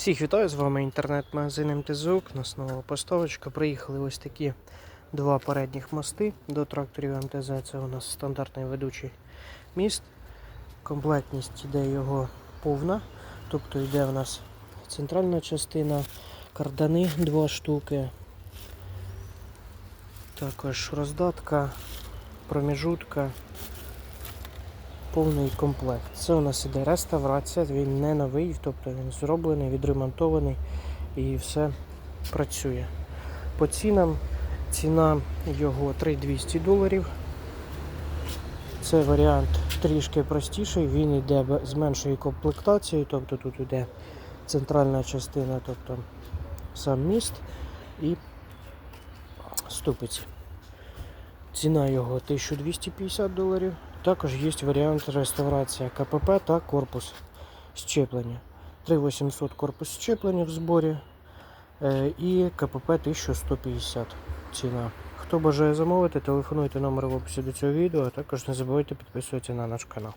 Всіх вітаю, з вами інтернет-магазин МТЗУК. У нас нова поставочка. Приїхали ось такі два передніх мости до тракторів МТЗ. Це у нас стандартний ведучий міст. Комплектність йде його повна. Тобто йде у нас центральна частина, кардани два штуки. Також роздатка, проміжутка, повний комплект. Це у нас іде реставрація, він не новий, тобто він зроблений, відремонтований і все працює. По цінам ціна його 3200 доларів. Це варіант трішки простіший, він йде з меншою комплектацією, тобто тут йде центральна частина, тобто сам міст і ступиці. Ціна його 1250 доларів. Також є варіант реставрація КПП та корпус щеплення. 3800 корпус щеплення в зборі е, і КПП 1150 ціна. Хто бажає замовити, телефонуйте номер в описі до цього відео, а також не забувайте підписуватися на наш канал.